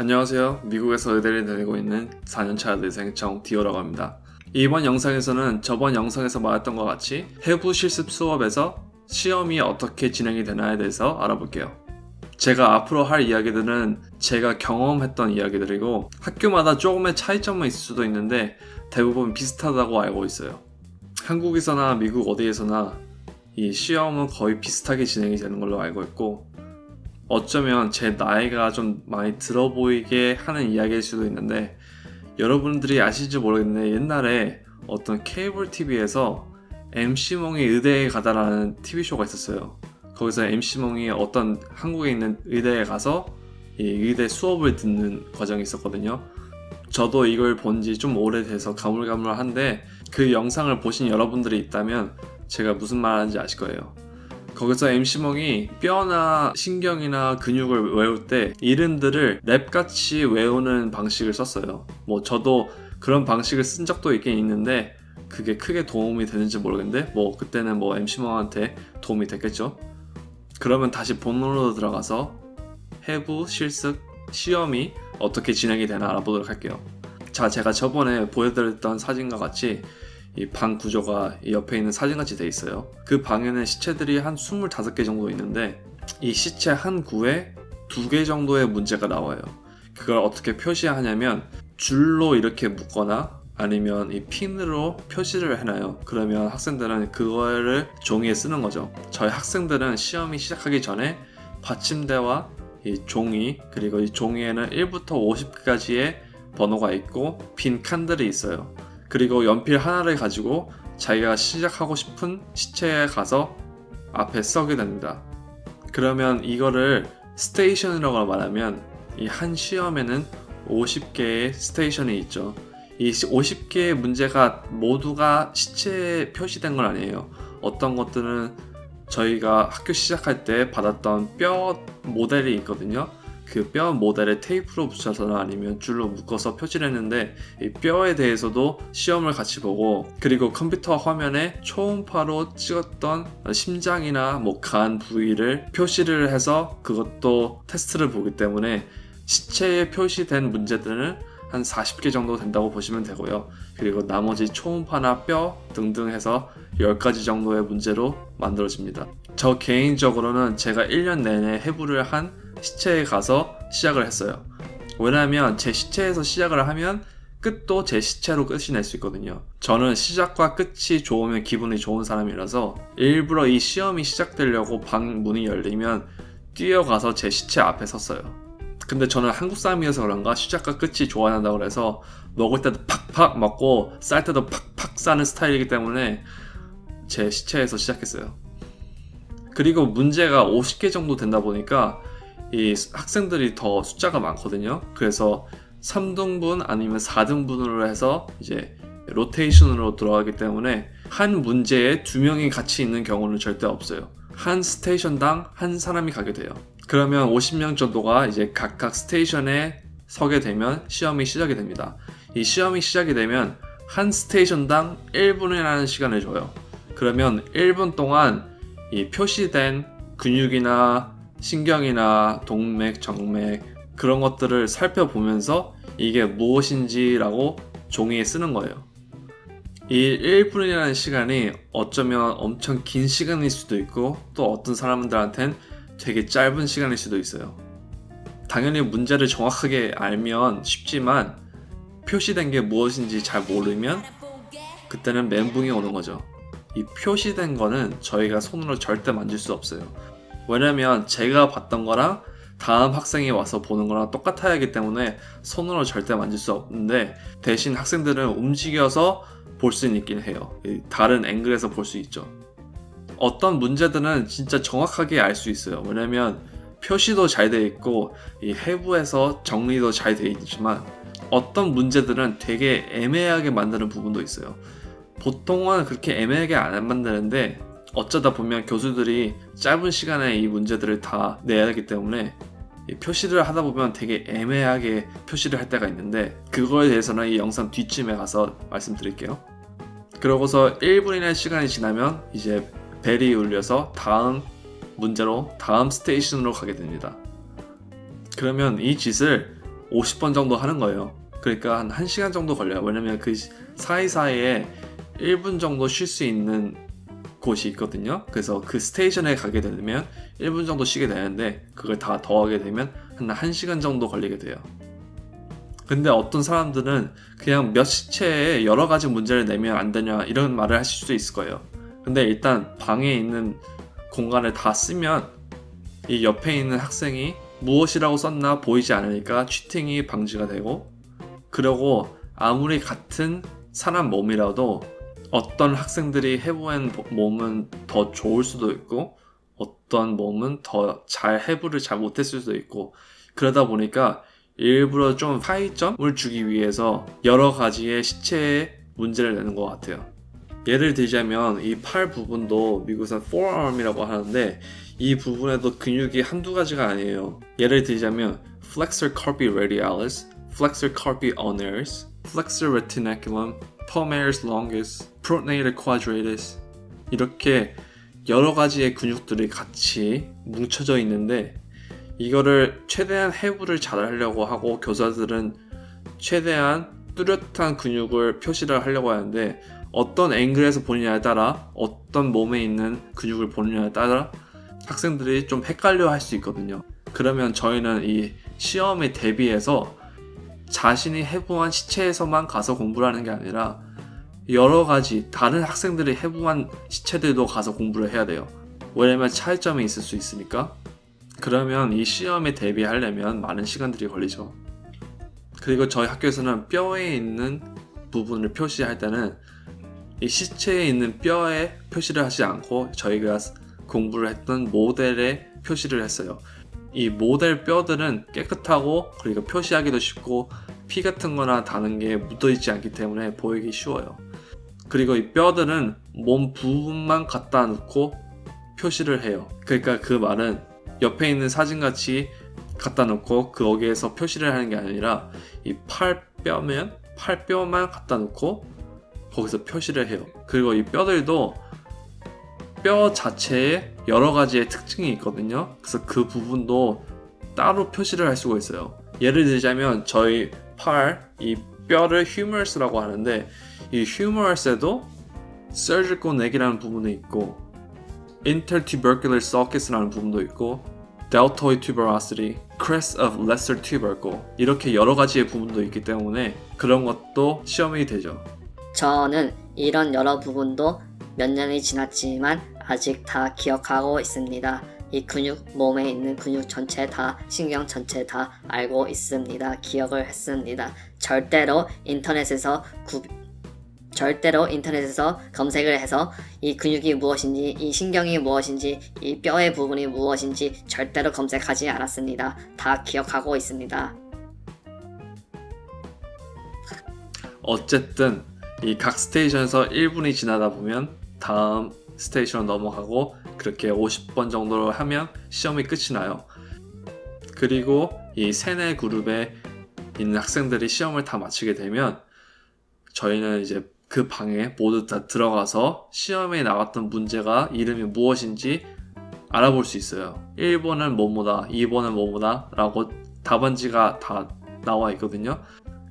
안녕하세요. 미국에서 의대를 다니고 있는 4년차 의생 정디오라고 합니다. 이번 영상에서는 저번 영상에서 말했던 것 같이 해부 실습 수업에서 시험이 어떻게 진행이 되나에 대해서 알아볼게요. 제가 앞으로 할 이야기들은 제가 경험했던 이야기들이고 학교마다 조금의 차이점은 있을 수도 있는데 대부분 비슷하다고 알고 있어요. 한국에서나 미국 어디에서나 이 시험은 거의 비슷하게 진행이 되는 걸로 알고 있고 어쩌면 제 나이가 좀 많이 들어 보이게 하는 이야기일 수도 있는데 여러분들이 아실지 모르겠는데 옛날에 어떤 케이블 TV에서 MC몽이 의대에 가다라는 TV쇼가 있었어요. 거기서 MC몽이 어떤 한국에 있는 의대에 가서 이 의대 수업을 듣는 과정이 있었거든요. 저도 이걸 본 지 좀 오래돼서 가물가물한데 그 영상을 보신 여러분들이 있다면 제가 무슨 말하는지 아실 거예요. 거기서 MC몽이 뼈나 신경이나 근육을 외울 때 이름들을 랩같이 외우는 방식을 썼어요. 뭐 저도 그런 방식을 쓴 적도 있긴 있는데 그게 크게 도움이 되는지 모르겠는데 뭐 그때는 뭐 MC몽한테 도움이 됐겠죠. 그러면 다시 본론으로 들어가서 해부 실습 시험이 어떻게 진행이 되나 알아보도록 할게요. 자, 제가 저번에 보여드렸던 사진과 같이 이 방 구조가 이 옆에 있는 사진같이 돼 있어요. 그 방에는 시체들이 한 25개 정도 있는데 이 시체 한 구에 두 개 정도의 문제가 나와요. 그걸 어떻게 표시하냐면 줄로 이렇게 묶거나 아니면 이 핀으로 표시를 해놔요. 그러면 학생들은 그거를 종이에 쓰는 거죠. 저희 학생들은 시험이 시작하기 전에 받침대와 이 종이 그리고 이 종이에는 1부터 50까지의 번호가 있고 빈 칸들이 있어요. 그리고 연필 하나를 가지고 자기가 시작하고 싶은 시체에 가서 앞에 써게 됩니다. 그러면 이거를 스테이션이라고 말하면 이 한 시험에는 50개의 스테이션이 있죠. 이 50개의 문제가 모두가 시체에 표시된 건 아니에요. 어떤 것들은 저희가 학교 시작할 때 받았던 뼈 모델이 있거든요. 그 뼈 모델에 테이프로 붙여서나 아니면 줄로 묶어서 표시를 했는데 이 뼈에 대해서도 시험을 같이 보고 그리고 컴퓨터 화면에 초음파로 찍었던 심장이나 뭐 간 부위를 표시를 해서 그것도 테스트를 보기 때문에 시체에 표시된 문제들은 한 40개 정도 된다고 보시면 되고요. 그리고 나머지 초음파나 뼈 등등 해서 10가지 정도의 문제로 만들어집니다. 저 개인적으로는 제가 1년 내내 해부를 한 시체에 가서 시작을 했어요. 왜냐하면 제 시체에서 시작을 하면 끝도 제 시체로 끝이 낼수 있거든요. 저는 시작과 끝이 좋으면 기분이 좋은 사람이라서 일부러 이 시험이 시작되려고 방 문이 열리면 뛰어가서 제 시체 앞에 섰어요. 근데 저는 한국 사람이어서 그런가 시작과 끝이 좋아한다고 그래서 먹을 때도 팍팍 먹고 쌀 때도 팍팍 싸는 스타일이기 때문에 제 시체에서 시작했어요. 그리고 문제가 50개 정도 된다 보니까 이 학생들이 더 숫자가 많거든요. 그래서 3등분 아니면 4등분으로 해서 이제 로테이션으로 들어가기 때문에 한 문제에 두 명이 같이 있는 경우는 절대 없어요. 한 스테이션당 한 사람이 가게 돼요. 그러면 50명 정도가 이제 각각 스테이션에 서게 되면 시험이 시작이 됩니다. 이 시험이 시작이 되면 한 스테이션당 1분이라는 시간을 줘요. 그러면 1분 동안 이 표시된 근육이나 신경이나 동맥, 정맥 그런 것들을 살펴보면서 이게 무엇인지라고 종이에 쓰는 거예요. 이 1분이라는 시간이 어쩌면 엄청 긴 시간일 수도 있고 또 어떤 사람들한텐 되게 짧은 시간일 수도 있어요. 당연히 문제를 정확하게 알면 쉽지만 표시된 게 무엇인지 잘 모르면 그때는 멘붕이 오는 거죠. 이 표시된 거는 저희가 손으로 절대 만질 수 없어요. 왜냐면 제가 봤던 거랑 다음 학생이 와서 보는 거랑 똑같아야 하기 때문에 손으로 절대 만질 수 없는데 대신 학생들은 움직여서 볼 수는 있긴 해요. 이 다른 앵글에서 볼 수 있죠. 어떤 문제들은 진짜 정확하게 알 수 있어요. 왜냐면 표시도 잘 돼 있고 이 해부에서 정리도 잘 돼 있지만 어떤 문제들은 되게 애매하게 만드는 부분도 있어요. 보통은 그렇게 애매하게 안 만드는데 어쩌다 보면 교수들이 짧은 시간에 이 문제들을 다 내야 하기 때문에 이 표시를 하다 보면 되게 애매하게 표시를 할 때가 있는데 그거에 대해서는 이 영상 뒷쯤에 가서 말씀드릴게요. 그러고서 1분이나 시간이 지나면 이제 벨이 울려서 다음 문제로 다음 스테이션으로 가게 됩니다. 그러면 이 짓을 50번 정도 하는 거예요. 그러니까 한 1시간 정도 걸려요. 왜냐면 그 사이사이에 1분 정도 쉴 수 있는 곳이 있거든요. 그래서 그 스테이션에 가게 되면 1분 정도 쉬게 되는데 그걸 다 더하게 되면 한 1시간 정도 걸리게 돼요. 근데 어떤 사람들은 그냥 몇 시체에 여러 가지 문제를 내면 안 되냐 이런 말을 하실 수도 있을 거예요. 근데 일단 방에 있는 공간을 다 쓰면 이 옆에 있는 학생이 무엇이라고 썼나 보이지 않으니까 치팅이 방지가 되고 그리고 아무리 같은 사람 몸이라도 어떤 학생들이 해부한 몸은 더 좋을 수도 있고 어떤 몸은 더 잘 해부를 잘 못했을 수도 있고 그러다 보니까 일부러 좀 차이점을 주기 위해서 여러 가지의 시체에 문제를 내는 것 같아요. 예를 들자면 이 팔 부분도 미국에서 forearm이라고 하는데 이 부분에도 근육이 한두 가지가 아니에요. 예를 들자면 flexor carpi radialis, flexor carpi ulnaris, flexor retinaculum, palmaris longus, pronator quadratus 이렇게 여러 가지의 근육들이 같이 뭉쳐져 있는데 이거를 최대한 해부를 잘 하려고 하고 교사들은 최대한 뚜렷한 근육을 표시를 하려고 하는데 어떤 앵글에서 보느냐에 따라 어떤 몸에 있는 근육을 보느냐에 따라 학생들이 좀 헷갈려 할 수 있거든요. 그러면 저희는 이 시험에 대비해서 자신이 해부한 시체에서만 가서 공부를 하는 게 아니라 여러 가지 다른 학생들이 해부한 시체들도 가서 공부를 해야 돼요. 왜냐면 차이점이 있을 수 있으니까. 그러면 이 시험에 대비하려면 많은 시간들이 걸리죠. 그리고 저희 학교에서는 뼈에 있는 부분을 표시할 때는 이 시체에 있는 뼈에 표시를 하지 않고 저희가 공부를 했던 모델에 표시를 했어요. 이 모델 뼈들은 깨끗하고 그리고 표시하기도 쉽고 피 같은 거나 다는 게 묻어 있지 않기 때문에 보이기 쉬워요. 그리고 이 뼈들은 몸 부분만 갖다 놓고 표시를 해요. 그러니까 그 말은 옆에 있는 사진 같이 갖다 놓고 그 거기에서 표시를 하는 게 아니라 이 팔뼈면 팔뼈만 갖다 놓고 거기서 표시를 해요. 그리고 이 뼈들도 뼈 자체에 여러 가지의 특징이 있거든요. 그래서 그 부분도 따로 표시를 할 수가 있어요. 예를 들자면 저희 팔 이 뼈를 humerus라고 하는데 이 humerus에도 surgical neck이라는 부분이 있고 intertubercular sulcus라는 부분도 있고 deltoid tuberosity, crest of lesser tubercle 이렇게 여러 가지의 부분도 있기 때문에 그런 것도 시험이 되죠. 저는 이런 여러 부분도 몇 년이 지났지만 아직 다 기억하고 있습니다. 이 근육, 몸에 있는 근육 전체 다, 신경 전체 다 알고 있습니다. 기억을 했습니다. 절대로 인터넷에서 구, 절대로 인터넷에서 검색을 해서 이 근육이 무엇인지, 이 신경이 무엇인지, 이 뼈의 부분이 무엇인지 절대로 검색하지 않았습니다. 다 기억하고 있습니다. 어쨌든 이 각 스테이션에서 1분이 지나다 보면 다음 스테이션 넘어가고 그렇게 50번 정도로 하면 시험이 끝이 나요. 그리고 이 세네 그룹에 있는 학생들이 시험을 다 마치게 되면 저희는 이제 그 방에 모두 다 들어가서 시험에 나왔던 문제가 이름이 무엇인지 알아볼 수 있어요. 1번은 뭐뭐다, 2번은 뭐뭐다 라고 답안지가 다 나와 있거든요.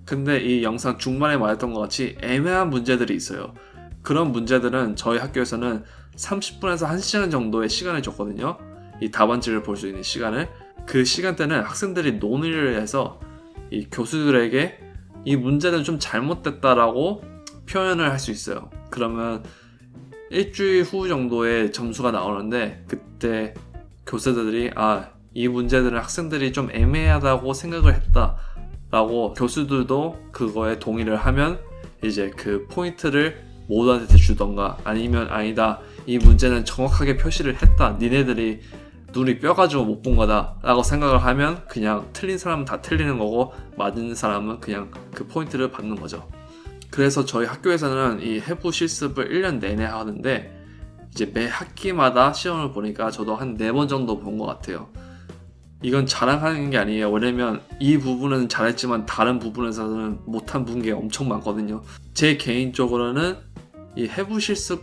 근데 이 영상 중반에 말했던 것 같이 애매한 문제들이 있어요. 그런 문제들은 저희 학교에서는 30분에서 1시간 정도의 시간을 줬거든요. 이 답안지를 볼 수 있는 시간을. 그 시간대는 학생들이 논의를 해서 이 교수들에게 이 문제는 좀 잘못됐다라고 표현을 할 수 있어요. 그러면 일주일 후 정도의 점수가 나오는데 그때 교수들이 아, 이 문제들은 학생들이 좀 애매하다고 생각을 했다. 라고 교수들도 그거에 동의를 하면 이제 그 포인트를 모두한테 주던가 아니면 아니다 이 문제는 정확하게 표시를 했다 니네들이 눈이 뼈 가지고 못 본 거다 라고 생각을 하면 그냥 틀린 사람은 다 틀리는 거고 맞은 사람은 그냥 그 포인트를 받는 거죠 그래서 저희 학교에서는 이 해부 실습을 1년 내내 하는데 이제 매 학기마다 시험을 보니까 저도 한 네 번 정도 본 것 같아요 이건 자랑하는 게 아니에요. 왜냐면 이 부분은 잘했지만 다른 부분에서는 못한 부분 게 엄청 많거든요. 제 개인적으로는 이 해부 실습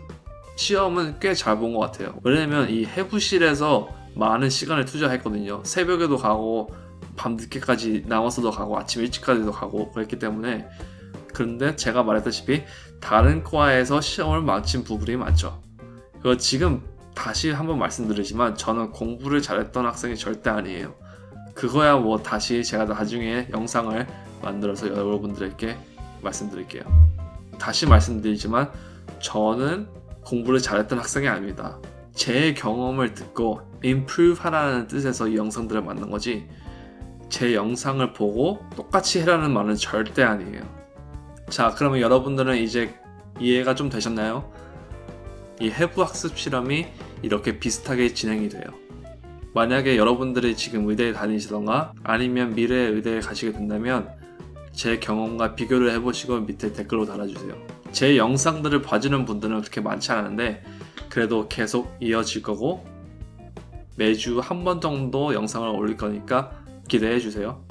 시험은 꽤 잘 본 것 같아요. 왜냐면 이 해부실에서 많은 시간을 투자했거든요. 새벽에도 가고 밤 늦게까지 나와서도 가고 아침 일찍까지도 가고 그랬기 때문에 그런데 제가 말했다시피 다른 과에서 시험을 마친 부분이 많죠. 그거 지금 다시 한번 말씀드리지만 저는 공부를 잘했던 학생이 절대 아니에요. 그거야 뭐 다시 제가 나중에 영상을 만들어서 여러분들에게 말씀드릴게요. 다시 말씀드리지만 저는 공부를 잘했던 학생이 아닙니다. 제 경험을 듣고 improve 하라는 뜻에서 이 영상들을 만든 거지 제 영상을 보고 똑같이 해라는 말은 절대 아니에요. 자, 그러면 여러분들은 이제 이해가 좀 되셨나요? 이 해부 학습 실험이 이렇게 비슷하게 진행이 돼요. 만약에 여러분들이 지금 의대에 다니시던가 아니면 미래에 의대에 가시게 된다면 제 경험과 비교를 해보시고 밑에 댓글로 달아주세요. 제 영상들을 봐주는 분들은 그렇게 많지 않은데 그래도 계속 이어질 거고 매주 한 번 정도 영상을 올릴 거니까 기대해 주세요.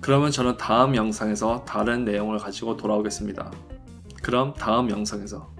그러면 저는 다음 영상에서 다른 내용을 가지고 돌아오겠습니다. 그럼 다음 영상에서